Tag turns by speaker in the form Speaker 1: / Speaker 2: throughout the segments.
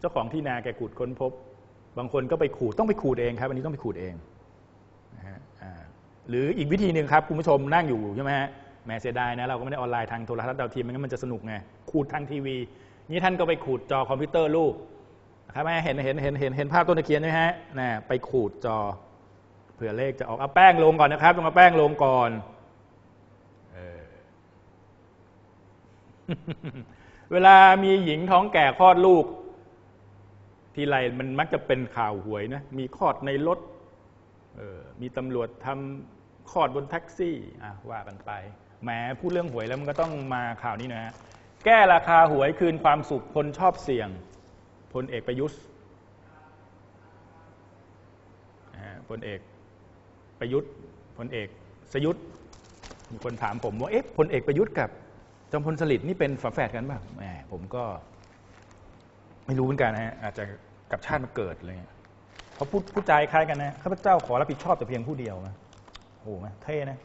Speaker 1: เจ้าของที่นาแกขุดค้นพบ บางคนก็ไปขูดต้องไปขูดเองครับ อันนี้ต้องไปขูดเองนะฮะหรืออีกวิธีหนึ่งครับคุณผู้ชมนั่งอยู่ใช่ไหมฮะแหม่เสียดายนะเราก็ไม่ได้ออนไลน์ทางโทรทัศน์ดาวเทียมไม่งั้นมันจะสนุกไงขูดทางทีวี นี่ท่านก็ไปขูดจอคอมพิวเตอร์ลูกนะครับไหมเห็นเห็นเห็นเห็นเห็นภาพต้นตะเคียนไหมฮะน่ะไปขูดจอเผื่อเลขจะออกเอาแป้งลงก่อนนะครับต้องเอาแป้งลงก่อนเวลามีหญิงท้องแก่คลอดลูก ทีไรมันมักจะเป็นข่าวหวยนะ มีคลอดในรถมีตำรวจทำคลอดบนแท็กซี่ว่ากันไปแหมพูดเรื่องหวยแล้วมันก็ต้องมาข่าวนี้นะฮะแก้ราคาหวยคืนความสุขคนชอบเสี่ยงพลเอกประยุทธ์พลเอกประยุทธ์พลเอกสยุทธ์มีคนถามผมว่าเอ๊ะพลเอกประยุทธ์กับจอมพลสฤษดิ์นี่เป็นฝาแฝดกันป่ะแหมผมก็ไม่รู้เหมือนกันนะฮะอาจจะ กับชาติมาเกิดอะไรเงี้ยเพราพูดพูดใจคล้ายกันนะข้าพเจ้าขอรับผิดชอบแต่เพียงผู้เดียวนะโอ้โหเท่นะ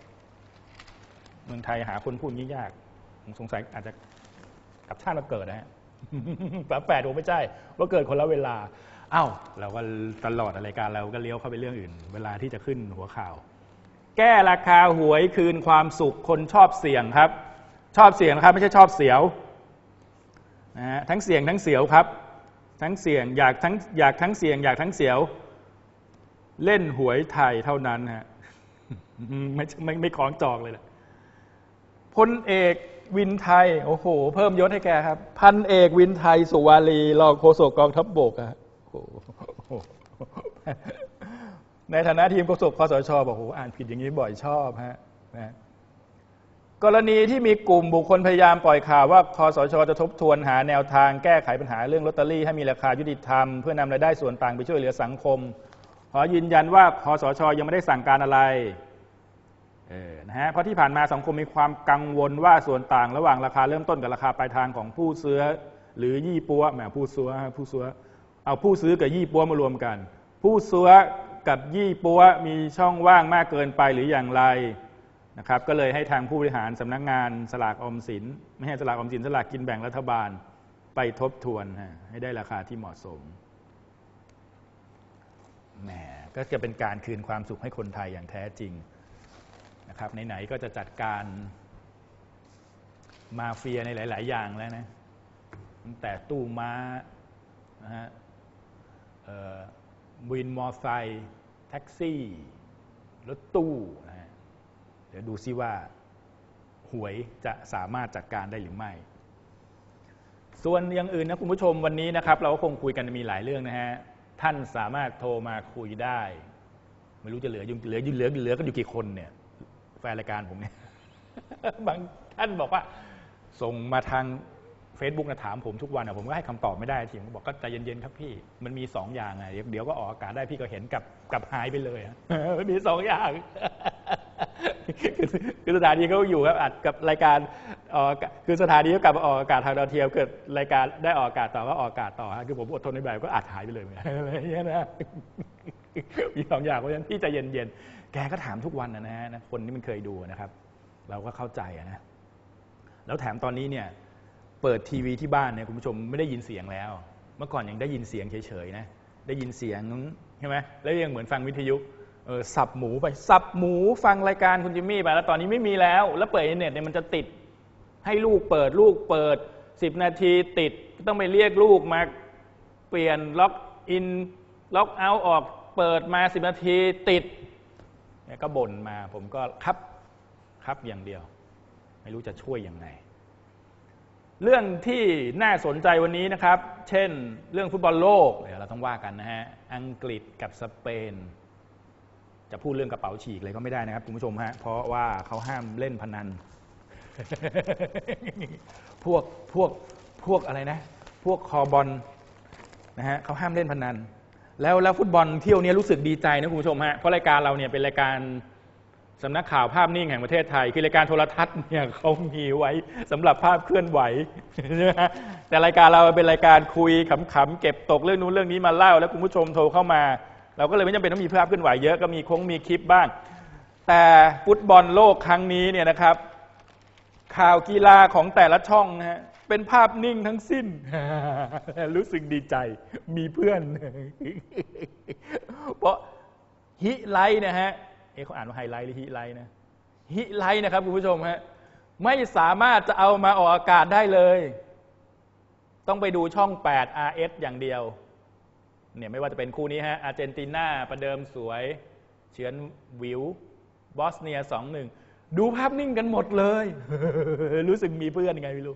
Speaker 1: เมืองไทยหาคนพูดยางนี้ยากผมสงสัยอาจจะกับชาติมาเกิดนะฮะฝาแฝดผมไม่ใช่ ว่าเกิดคนละเวลาเอ้าเราก็ตลอดรายการเราก็เลี้ยวเข้าไปเรื่องอื่น เวลาที่จะขึ้นหัวข่าว แก้ราคาหวยคืนความสุขคนชอบเสี่ยงครับ ชอบเสี่ยงนะครับ ไม่ใช่ชอบเสียวนะฮะทั้งเสี่ยงทั้งเสียวครับ ทั้งเสี่ยงอยากทั้งอยากทั้งเสี่ยงอยากทั้งเสียว เล่นหวยไทยเท่านั้นฮะไม่ไม่ไม่ของจอกเลยแหละพลเอกวินไทย โอ้โห เพิ่มยศให้แกครับ พันเอกวินไทย สุวารีรองโฆษกกองทัพบบกอะโอ้โหในฐานะทีมโฆษกคอสชบอกโอ้โหอ่านผิดอย่างนี้บ่อยชอบฮะนะ กรณีที่มีกลุ่มบุคคลพยายามปล่อยข่าวว่าคอสชจะทบทวนหาแนวทางแก้ไขปัญหาเรื่องลอตเตอรี่ให้มีราคายุติธรรมเพื่อนำรายได้ส่วนต่างไปช่วยเหลือสังคม ขอยืนยันว่าคอสชยังไม่ได้สั่งการอะไรเออนะฮะเพราะที่ผ่านมาสังคมมีความกังวลว่าส่วนต่าง ระหว่างราคาเริ่มต้นกับราคาปลายทางของผู้ซื้อ หรือยี่ปัวแหมผู้ซื้อผู้ซื้อเอาผู้ซื้อกับยี่ปัวมารวมกัน ผู้ซื้อกับยี่ปัวมีช่องว่างมากเกินไปหรืออย่างไร นะครับก็เลยให้ทางผู้บริหารสำนักงานสลากอมสิน ไม่ให้สลากอมสินสลากกินแบ่งรัฐบาลไปทบทวนให้ได้ราคาที่เหมาะสมแหมก็จะเป็นการคืนความสุขให้คนไทยอย่างแท้จริงนะครับไหนๆก็จะจัดการมาเฟียในหลาย ๆ อย่างแล้วนะตั้งแต่ตู้ม้านะฮะบินมอไซค์แท็กซี่ รถตู้นะ เดี๋ยวดูซิว่าหวยจะสามารถจัดการได้หรือไม่ ส่วนอย่างอื่นนะคุณผู้ชมวันนี้นะครับ เราก็คงคุยกันมีหลายเรื่องนะฮะท่านสามารถโทรมาคุยได้ ไม่รู้จะเหลือยู่เหลือยู่เหลือเหลือกันอยู่กี่คนเนี่ยแฟนรายการผมเนี่ยบางท่านบอกว่า ส่งมาทาง Facebook นะถามผมทุกวันอะผมก็ให้คำตอบไม่ได้ทีผมบอกก็ใจเย็นๆครับพี่มันมีสองอย่างไงเดี๋ยวเดี๋ยวก็ออกอากาศได้พี่ก็เห็นกับกับหายไปเลยมันมีสองอย่าง คือสถานีเขาอยู่ครับอัดกับรายการคือสถานีเขากลับมาออกอากาศทางดาวเทียมเกิดรายการได้ออกอากาศต่อก็ออกอากาศต่อคือผมอดทนในแบบก็อัดหายไปเลยอะไรอย่างเงี้ยนะมีสองอย่างเพราะฉะนั้นพี่ใจเย็นๆแกก็ถามทุกวันนะฮะคนที่มันเคยดูนะครับ เราก็เข้าใจนะแล้วแถมตอนนี้เนี่ยเปิดทีวีที่บ้านเนี่ยคุณผู้ชมไม่ได้ยินเสียงแล้ว เมื่อก่อนยังได้ยินเสียงเฉยๆนะได้ยินเสียงใช่ไหมแล้วยังเหมือนฟังวิทยุ เออสับหมูไปสับหมูฟังรายการคุณจิมมี่ไปแล้วตอนนี้ไม่มีแล้ว แล้วเปิดอินเทอร์เน็ตเนี่ยมันจะติด ให้ลูกเปิดลูกเปิด 10 นาทีติดต้องไปเรียกลูกมาเปลี่ยนล็อกอินล็อกเอาท์ออกเปิดมา 10 นาทีติดเนี่ยก็บ่นมาผมก็ครับครับอย่างเดียว ไม่รู้จะช่วยยังไง เรื่องที่น่าสนใจวันนี้นะครับ เช่น เรื่องฟุตบอลโลกเดี๋ยวเราต้องว่ากันนะฮะอังกฤษกับสเปน จะพูดเรื่องกระเป๋าฉีกเลยก็ไม่ได้นะครับคุณผู้ชมฮะเพราะว่าเขาห้ามเล่นพนัน พวกพวกพวกอะไรนะ พวกคอบอลนะฮะเขาห้ามเล่นพนัน แล้วแล้วฟุตบอลเที่ยวนี้รู้สึกดีใจนะคุณผู้ชมฮะเพราะรายการเราเนี่ยเป็นรายการสำนักข่าวภาพนิ่งแห่งประเทศไทย คือรายการโทรทัศน์เนี่ยเขามีไว้สำหรับภาพเคลื่อนไหวใช่ไหมฮะแต่รายการเราเป็นรายการคุยขำๆเก็บตกเรื่องนู้นเรื่องนี้มาเล่า แล้วคุณผู้ชมโทรเข้ามา เราก็เลยไม่จำเป็นต้องมีภาพเคลื่อนไหวเยอะก็มีคงมีคลิปบ้าง แต่ฟุตบอลโลกครั้งนี้เนี่ยนะครับ ข่าวกีฬาของแต่ละช่องนะฮะเป็นภาพนิ่งทั้งสิ้น รู้สึกดีใจ มีเพื่อน เพราะฮิไลนะฮะเอ๊เขาอ่านว่าไฮไลท์หรือฮิไลนะฮิไลนะครับคุณผู้ชมฮะไม่สามารถจะเอามาออกอากาศได้เลย ต้องไปดูช่อง 8 RS อย่างเดียว เนี่ยไม่ว่าจะเป็นคู่นี้ฮะอาร์เจนตินาประเดิมสวยเฉือนวิวบอสเนียสองหนึ่งดูภาพนิ่งกันหมดเลย รู้สึกมีเพื่อนยังไงไม่รู้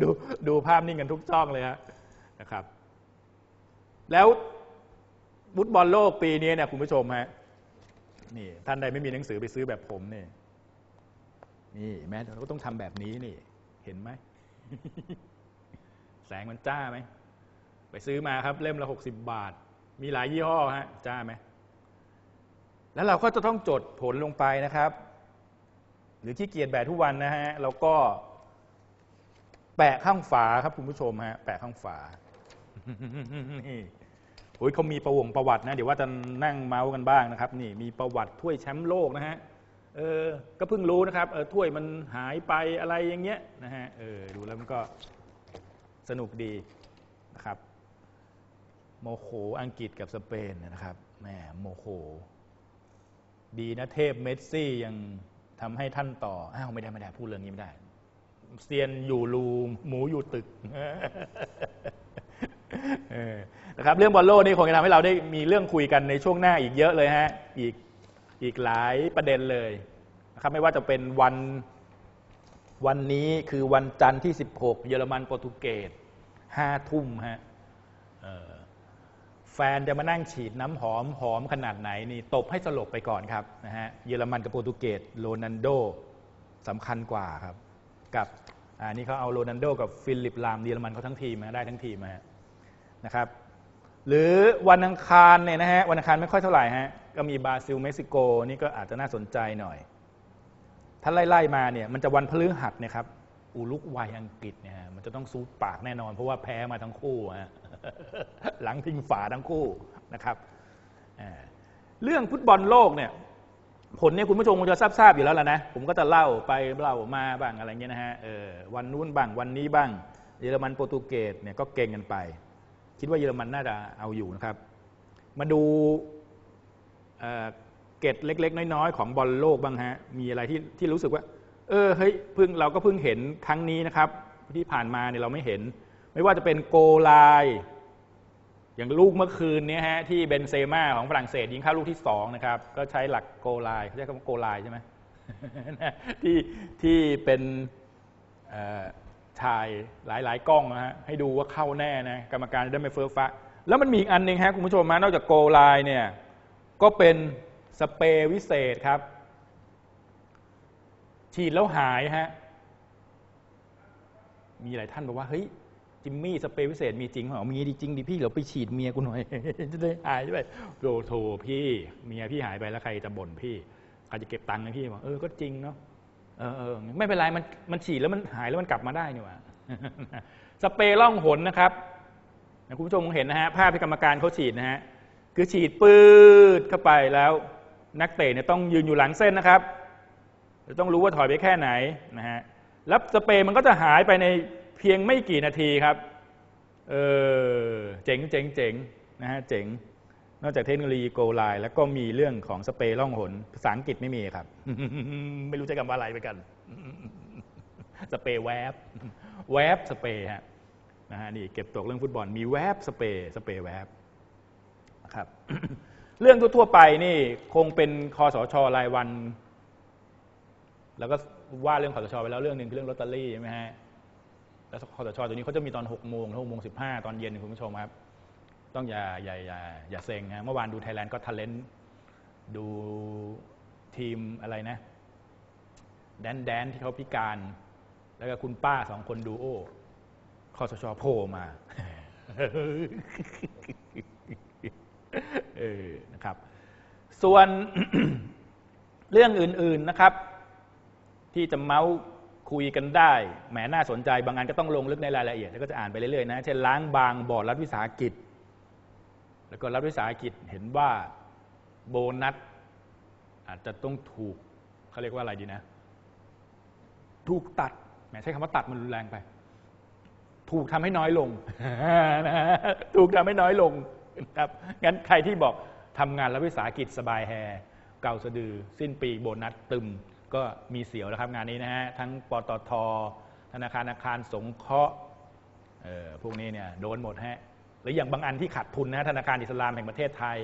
Speaker 1: ดูดูภาพนิ่งกันทุกช่องเลยฮะนะครับ แล้วฟุตบอลโลกปีนี้เนี่ยคุณผู้ชมฮะนี่ท่านใดไม่มีหนังสือไปซื้อแบบผมนี่นี่แม้เราก็ต้องทำแบบนี้นี่ เห็นไหม แสงมันจ้าไหม ไปซื้อมาครับ เล่มละหกสิบบาท มีหลายยี่ห้อฮะจ้าไหมแล้วเราก็จะต้องจดผลลงไปนะครับ หรือที่เกียรแบบทุกวันนะฮะเราก็แปะข้างฝาครับคุณผู้ชมฮะแปะข้างฝานี่โอ้ยเขามีประวงประวัตินะ เดี๋ยวว่าจะนั่งเมาส์กันบ้างนะครับ นี่มีประวัติถ้วยแชมป์โลกนะฮะเออก็เพิ่งรู้นะครับเออถ้วยมันหายไปอะไรอย่างเงี้ยนะฮะเออดูแล้วมันก็สนุกดีนะครับ โมโคอังกฤษกับสเปนนะครับแหมโมโคดีนะเทพเมสซี่ยังทำให้ท่านต่อ อ้าวไม่ได้ไม่ได้พูดเรื่องนี้ไม่ได้เซียนอยู่รูหมูอยู่ตึกนะครับเรื่องบอลโลกนี่คงจะทำให้เราได้มีเรื่องคุยกันในช่วงหน้าอีกเยอะเลยฮะ อีกอีกหลายประเด็นเลยนะครับไม่ว่าจะเป็นวันวันนี้คือวันจันทร์ที่ 16 เยอรมันโปรตุเกสห้าทุ่มฮะ แฟนจะมานั่งฉีดน้ำหอมหอมขนาดไหนนี่ตบให้สลบไปก่อนครับนะฮะเยอรมันกับโปรตุเกสโรนันโดสำคัญกว่าครับ กับอ่านี่เขาเอาโรนันโดกับฟิลิปลามเยอรมันเขาทั้งทีมมาได้ทั้งทีมมานะครับ หรือวันอังคารเนี่ยนะฮะวันอังคารไม่ค่อยเท่าไหร่ฮะก็มีบราซิลเม็กซิโกนี่ก็อาจจะน่าสนใจหน่อย ถ้าไล่ๆมาเนี่ยมันจะวันพฤหัสเนะครับ อุลุกวัยอังกฤษเนี่ยฮะมันจะต้องซูดปากแน่นอน เพราะว่าแพ้มาทั้งคู่ฮะหลังพิงฝาทั้งคู่นะครับเรื่องฟุตบอลโลกเนี่ยผลเนี่ยคุณผู้ชมคงจะทราบๆอยู่แล้วล่ะนะ ผมก็จะเล่าไปเล่ามาบ้างอะไรเงี้ยนะฮะเออวันนู้นบ้างวันนี้บ้างเยอรมันโปรตุเกสเนี่ยก็เก่งกันไป คิดว่าเยอรมันน่าจะเอาอยู่นะครับ มาดูเเกร็ดเล็ก ๆ น้อย ๆ ของบอลโลกบ้างฮะมีอะไรที่ที่รู้สึกว่า เออเฮ้ยเพิ่งเราก็เพิ่งเห็นครั้งนี้นะครับ ที่ผ่านมาเนี่ยเราไม่เห็น ไม่ว่าจะเป็นโกลายอย่างลูกเมื่อคืนเนี้ฮะที่เบนเซม่าของฝรั่งเศสยิงเข้าลูกที่สองนะครับก็ใช้หลักโกลายเขาใช้คำว่าโกลายใช่ไหมที่ที่เป็นเอ่อชายหลาย ๆ กล้องนะฮะให้ดูว่าเข้าแน่นะกรรมการจะได้ไม่เฟ้อฟ้าแล้วมันมีอีกอันหนึ่งฮะคุณผู้ชมฮะนอกจากโกลายเนี่ยก็เป็นสเปรย์วิเศษครับ ฉีดแล้วหายฮะ มีหลายท่านบอกว่า เฮ้ย จิมมี่สเปรย์วิเศษมีจริงเหรอ มีจริงดิพี่เราไปฉีดเมียกูหน่อย จะได้หายไปโรโทพี่ เมียพี่หายไปแล้วใครจะบ่นพี่ใครจะเก็บตังค์ให้พี่บอกเออ ก็จริงเนาะ เออเออไม่เป็นไรมันมันฉีดแล้วมันหายแล้วมันกลับมาได้นี่หว่าสเปรย์ล่องหนนะครับคุณผู้ชมคงเห็นนะฮะภาพที่กรรมการเขาฉีดนะฮะคือฉีดปืดเข้าไปแล้ว นักเตะเนี่ยต้องยืนอยู่หลังเส้นนะครับ จะต้องรู้ว่าถอยไปแค่ไหนนะฮะแล้วสเปรย์มันก็จะหายไปในเพียงไม่กี่นาทีครับ เออเจ๋งเจ๋งเจ๋งนะฮะเจ๋ง นอกจากเทคโนโลยีโกลไลน์แล้วก็มีเรื่องของสเปรย์ล่องหน ภาษาอังกฤษไม่มีครับ ไม่รู้จะคำว่าอะไรไปกัน สเปรย์แวบ แวบสเปรย์ฮะนะฮะนี่เก็บตกเรื่องฟุตบอล มีแวบสเปรย์สเปรย์แวบครับ เรื่องทั่วๆไปนี่คงเป็นคอสชรายวัน แล้วก็ว่าเรื่องคอสชไปแล้วเรื่องหนึ่งคือเรื่องลอตเตอรี่ใช่ไหมฮะแล้วคอสชตัวนี้เขาจะมีตอนหกโมงหกโมงสิบห้าตอนเย็นคุณผู้ชมครับ ต้องอย่าอย่าอย่าอย่าเซ็งฮะเมื่อวานดูไทยแลนด์ก็ท a เลนดูทีมอะไรนะ แดนแดนที่เขาพิการ แล้วก็คุณป้าสองคนดูโอคอสชโผล่มาเออนะครับ ส่วนเรื่องอื่น ๆนะครับ ที่จะเมาส์คุยกันได้แหมน่าสนใจ บางงานก็ต้องลงลึกในรายละเอียด แล้วก็จะอ่านไปเรื่อยๆนะเช่นล้างบางบอร์ดรัฐวิสาหกิจ แล้วก็รัฐวิสาหกิจเห็นว่าโบนัสอาจจะต้องถูกเขาเรียกว่าอะไรดีนะ ถูกตัดแหมใช้คำว่าตัดมันรุนแรงไป ถูกทำให้น้อยลงถูกทำให้น้อยลงครับงั้นใครที่บอกทำงานรัฐวิสาหกิจสบายแฮเก่าสะดือ สิ้นปีโบนัสตึม ก็มีเสียวแล้วครับงานนี้นะฮะทั้งปตทธนาคารอาคารสงเคราะห์พวกนี้เนี่ยโดนหมดฮะหรืออย่างบางอันที่ขาดทุนนะธนาคารอิสลามแห่งประเทศไทย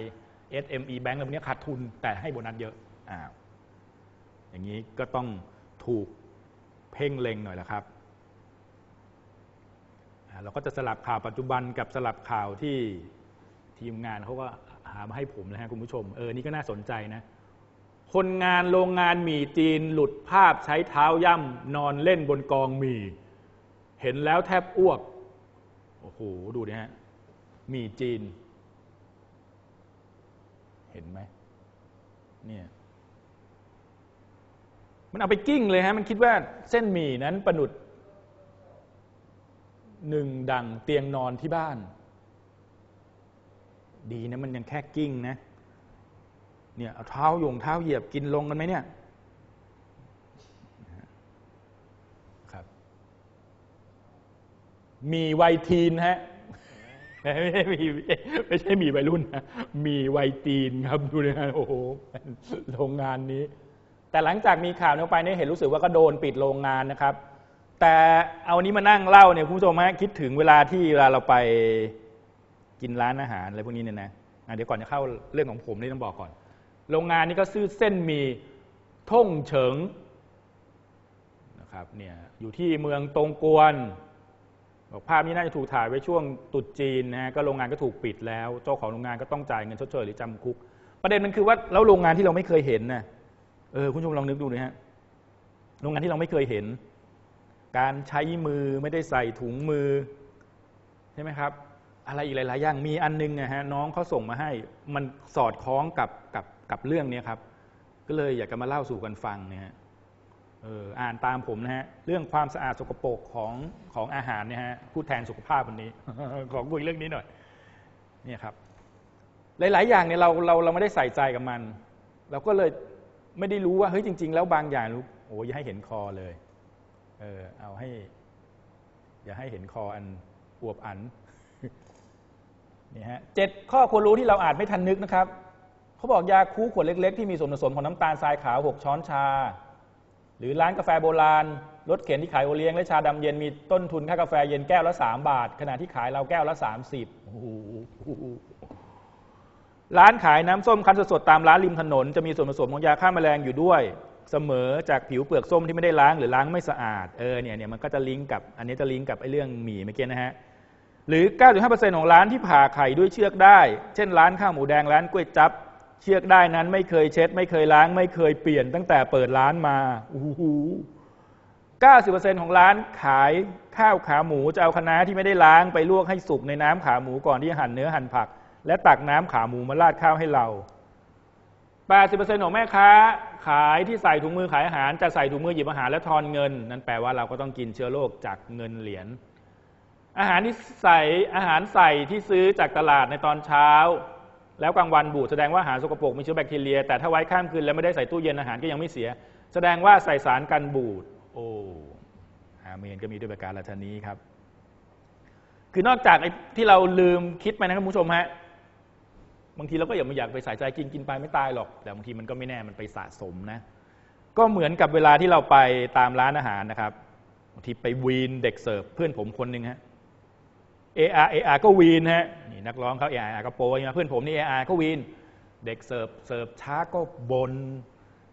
Speaker 1: SME Bank อะไรพวกนี้ขาดทุนแต่ให้โบนัสเยอะอ้าวอย่างนี้ก็ต้องถูกเพ่งเล็งหน่อยละครับเราก็จะสลับข่าวปัจจุบันกับสลับข่าวที่ทีมงานเขาก็หามาให้ผมนะฮะคุณผู้ชมเออนี่ก็น่าสนใจนะ คนงานโรงงานหมี่จีนหลุดภาพใช้เท้าย่ำนอนเล่นบนกองหมี่เห็นแล้วแทบอ้วก โอ้โห ดูนะฮะหมี่จีน เห็นไหมเนี่ยมันเอาไปกิ้งเลยฮะ มันคิดว่าเส้นหมี่นั้นประนุดหนึ่งดังเตียงนอนที่บ้าน ดีนะมันยังแค่กิ้งนะ เนี่ยเอาเท้าโยงเท้าเหยียบกินลงกันไหมเนี่ยครับ มีวัยทีนฮะไม่ใช่มีไม่ใช่มีวัยรุ่นนะมีวัยตีนครับดูนะฮะโอ้โหโรงงานนี้ แต่หลังจากมีข่าวนี้ไปเนี่ยเห็นรู้สึกว่าก็โดนปิดโรงงานนะครับ แต่เอานี้มานั่งเล่าเนี่ยคุณผู้ชมฮะคิดถึงเวลาที่เวลาเราไปกินร้านอาหารอะไรพวกนี้เนี่ยนะะเดี๋ยวก่อนจะเข้าเรื่องของผมนี่ต้องบอกก่อน โรงงานนี้ก็ซื้อเส้นมีท่งเฉิงนะครับเนี่ยอยู่ที่เมืองตงกวนบอกภาพนี้น่าจะถูกถ่ายไว้ช่วงตรุษจีนนะฮะก็โรงงานก็ถูกปิดแล้วเจ้าของโรงงานก็ต้องจ่ายเงินชดเชยหรือจำคุก ประเด็นมันคือว่าแล้วโรงงานที่เราไม่เคยเห็นนะเออคุณผู้ชมลองนึกดูนะฮะโรงงานที่เราไม่เคยเห็น การใช้มือไม่ได้ใส่ถุงมือใช่ไหมครับอะไรอีกหลาย ๆ อย่างมีอันนึงนะฮะน้องเขาส่งมาให้ มันสอดคล้องกับกับ กับเรื่องนี้ครับ ก็เลยอยากจะมาเล่าสู่กันฟังเนี่ยเอออ่านตามผมนะฮะเรื่องความสะอาดสกปรกของของอาหารเนี่ยฮะผู้แทนสุขภาพวันนี้ ขอคุยเรื่องนี้หน่อยเนี่ยครับ หลาย ๆ อย่างเนี่ยเราเราเราไม่ได้ใส่ใจกับมัน เราก็เลยไม่ได้รู้ว่าเฮ้ยจริง ๆ แล้วบางอย่างรู้โอ้ยอย่าให้เห็นคอเลยเออเอาให้ อย่าให้เห็นคออันอวบอันนี่ฮะเจ็ดข้อควรรู้ที่เราอาจไม่ทันนึกนะครับ เขาบอกยาคูขวดเล็ก ๆ ที่มีส่วนผสมของน้ำตาลทรายขาว 6 ช้อนชา หรือร้านกาแฟโบราณรถเข็นที่ขายโอเลี้ยงและชาดำเย็นมีต้นทุนค่ากาแฟเย็นแก้วละ 3 บาท ขณะที่ขายเราแก้วละ 30 ร้านขายน้ำส้มคั้นสดๆตามร้านริมถนน จะมีส่วนผสมของยาฆ่าแมลงอยู่ด้วย เสมอจากผิวเปลือกส้มที่ไม่ได้ล้างหรือล้างไม่สะอาดเออเนี่ยเนี่ยมันก็จะลิงก์กับอันนี้จะลิงก์กับไอ้เรื่องหมี่เมื่อกี้นะฮะหรือ 95%ของร้านที่ผ่าไข่ด้วยเชือกได้ เช่นร้านข้าวหมูแดงร้านก๋วยจั๊บ เชือกได้นั้นไม่เคยเช็ด ไม่เคยล้าง ไม่เคยเปลี่ยนตั้งแต่เปิดร้านมาโอ้โห90%ของร้านขายข้าวขาหมูจะเอาคะน้าที่ไม่ได้ล้างไปลวกให้สุกในน้ำขาหมูก่อนที่จะหั่นเนื้อหั่นผัก และตักน้ำขาหมูมาราดข้าวให้เรา80%ของแม่ค้า ขายที่ใส่ถุงมือขายอาหารจะใส่ถุงมือหยิบอาหารและทอนเงิน นั่นแปลว่าเราก็ต้องกินเชื้อโรคจากเงินเหรียญอาหารที่ใส่อาหารใส่ที่ซื้อจากตลาดในตอนเช้า แล้วกลางวันบูดแสดงว่าอาหารสกปรกมีเชื้อแบคทีเรีย แต่ถ้าไว้ข้ามคืนแล้วไม่ได้ใส่ตู้เย็นอาหารก็ยังไม่เสีย แสดงว่าใส่สารกันบูดโอ้อาเมนก็มีด้วยประการละชนี้ครับ คือนอกจากไอ้ที่เราลืมคิดไปนะครับผู้ชมฮะบางทีเราก็อย่ามาอยากไปใส่ใจกินกินไปไม่ตายหรอก แต่บางทีมันก็ไม่แน่มันไปสะสมนะ ก็เหมือนกับเวลาที่เราไปตามร้านอาหารนะครับบางทีไปวีนเด็กเสิร์ฟเพื่อนผมคนหนึ่งฮะ เออาเออาก็วีนฮะนี่นักร้องเขาเออาก็โปรยมาเพื่อนผมนี่เออาก็วีน เด็กเสิร์ฟเสิร์ฟช้าก็บน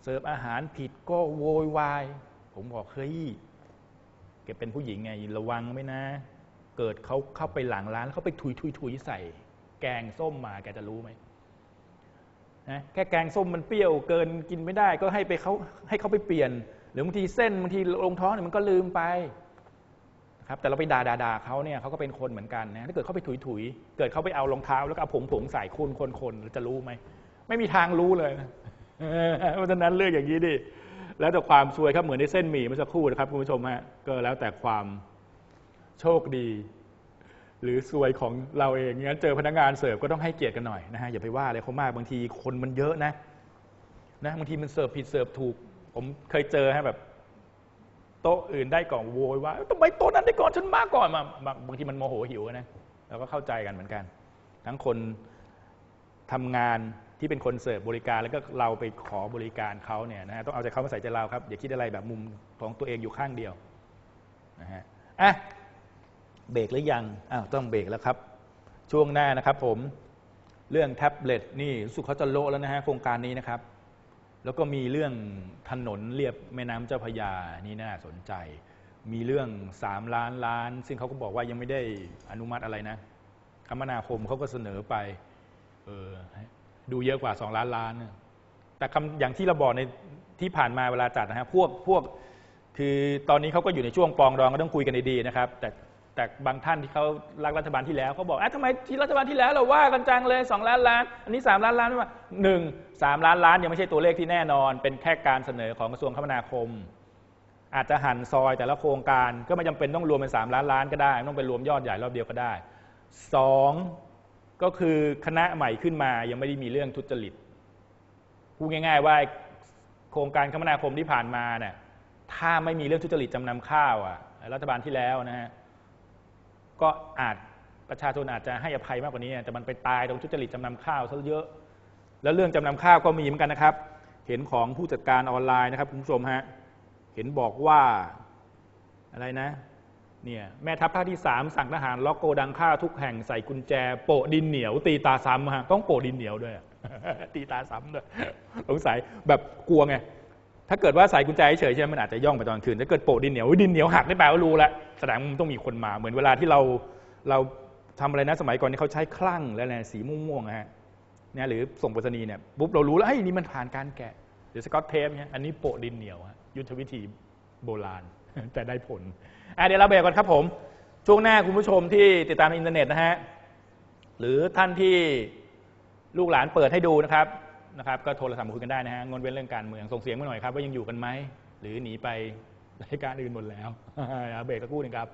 Speaker 1: เสิร์ฟอาหารผิดก็โวยวาย ผมบอกเฮ้ยแกเป็นผู้หญิงไงระวังไหมนะ เกิดเขาเข้าไปหลังร้านแล้วเขาไปทุยทุยทุยใส่ แกงส้มมาแกจะรู้ไหมนะแค่แกงส้มมันเปรี้ยวเกินกินไม่ได้ ก็ให้ไปเขาให้เขาไปเปลี่ยน หรือบางทีเส้นบางทีลงท้องเนี่ยมันก็ลืมไป ครับแต่เราไปด่าด่าด่าเขาเนี่ยเขาก็เป็นคนเหมือนกันนะถ้าเกิดเขาไปถุยถุยเกิดเขาไปเอารองเท้าแล้วก็เอาผงผงใส่คนคนคนจะรู้ไหมไม่มีทางรู้เลยนะเพราะฉะนั้นเลือกอย่างนี้ดิแล้วแต่ความซวยครับเหมือนในเส้นหมี่เมื่อสักครู่นะครับคุณผู้ชมฮะก็แล้วแต่ความโชคดี หรือซวยของเราเองงั้นเจอพนักงานเสิร์ฟก็ต้องให้เกียรติกันหน่อยนะฮะอย่าไปว่าอะไรเขามากบางทีคนมันเยอะนะนะบางทีมันเสิร์ฟผิดเสิร์ฟถูก ผมเคยเจอฮะแบบ โต๊ะอื่นได้ก่อนโวยว่าทำไมโต๊ะนั้นได้ก่อนฉันมาก่อนมาบางทีมันโมโหหิวนะเราก็เข้าใจกันเหมือนกัน ทั้งคนทำงานที่เป็นคนเสิร์ฟบริการแล้วก็เราไปขอบริการเขาเนี่ยนะฮะต้องเอาใจเขามาใส่ใจเราครับอย่าคิดอะไรแบบมุมของตัวเองอยู่ข้างเดียวนะฮะอะเบรกหรือยังอ้าวต้องเบรกแล้วครับ ช่วงหน้านะครับผมเรื่องแท็บเล็ตนี่รู้สุขเขาจะโลแล้วนะฮะโครงการนี้นะครับ แล้วก็มีเรื่องถนนเรียบแม่น้ำเจ้าพระยานี่น่าสนใจ มีเรื่องสามล้านล้าน ซึ่งเขาก็บอกว่ายังไม่ได้อนุมัติอะไรนะคมนาคมเขาก็เสนอไปเออดูเยอะกว่าสองล้านล้าน แต่คำอย่างที่เราบอกในที่ผ่านมาเวลาจัดนะฮะพวกพวกคือตอนนี้เขาก็อยู่ในช่วงปองดองก็ต้องคุยกันดีๆนะครับ แต่ แต่บางท่านที่เขารักรัฐบาลที่แล้วเขาบอกอะทำไมที่รัฐบาลที่แล้วเราว่ากันจังเลยสองล้านล้าน อันนี้สามล้านล้านไม่ว่าหนึ่งสามล้านล้านยังไม่ใช่ตัวเลขที่แน่นอน เป็นแค่การเสนอของกระทรวงคมนาคม อาจจะหั่นซอยแต่ละโครงการก็ไม่จำเป็นต้องรวมเป็นสามล้านล้านก็ได้ต้องไปรวมยอดใหญ่รอบเดียวก็ได้สองก็คือคณะใหม่ขึ้นมายังไม่ได้มีเรื่องทุจริตพูดง่าย ๆ ว่าโครงการคมนาคมที่ผ่านมาเนี่ยถ้าไม่มีเรื่องทุจริตจำนำข้าวอะรัฐบาลที่แล้วนะฮะ ก็อาจประชาชนอาจจะให้อภัยมากกว่านี้ แต่มันไปตายตรงทุจริตจำนำข้าวซะเยอะ แล้วเรื่องจำนำข้าวก็มีเหมือนกันนะครับ เห็นของผู้จัดการออนไลน์นะครับคุณผู้ชมฮะเห็นบอกว่าอะไรนะเนี่ยแม่ทัพภาคที่ 3 สั่งทหารล็อกโกดังข้าวทุกแห่งใส่กุญแจ โปะดินเหนียวตีตาซ้ำฮะต้องโปะดินเหนียวด้วยตีตาซ้ำด้วยสงสัยแบบกลัวไง ถ้าเกิดว่าใส่กุญแจเฉยใช่ไหมมันอาจจะย่องไปตอนคืนถ้าเกิดโปะดินเหนียวดินเหนียวหักได้แปลว่ารู้แล้วแสดงมันต้องมีคนมาเหมือนเวลาที่เราเราทำอะไรนะสมัยก่อนนี่เขาใช้คลั่งแล้วอะไรสีม่วงๆนะฮะเนี่ยหรือส่งไปรษณีย์เนี่ยปุ๊บเรารู้แล้วไอ้นี่มันผ่านการแกะหรือสกอตเทปเนี่ยอันนี้โปะดินเหนียวยุทธวิธีโบราณแต่ได้ผลเดี๋ยวเราเบรกก่อนครับผม ช่วงหน้าคุณผู้ชมที่ติดตามในอินเทอร์เน็ตนะฮะหรือท่านที่ลูกหลานเปิดให้ดูนะครับ นะครับก็โทรศัพท์มาคุยกันได้นะฮะงดเว้นเรื่องการเมืองส่งเสียงมาหน่อยครับ ว่ายังอยู่กันไหมหรือหนีไปรายการอื่นหมดแล้วเบรกสักครู่หนึงครับ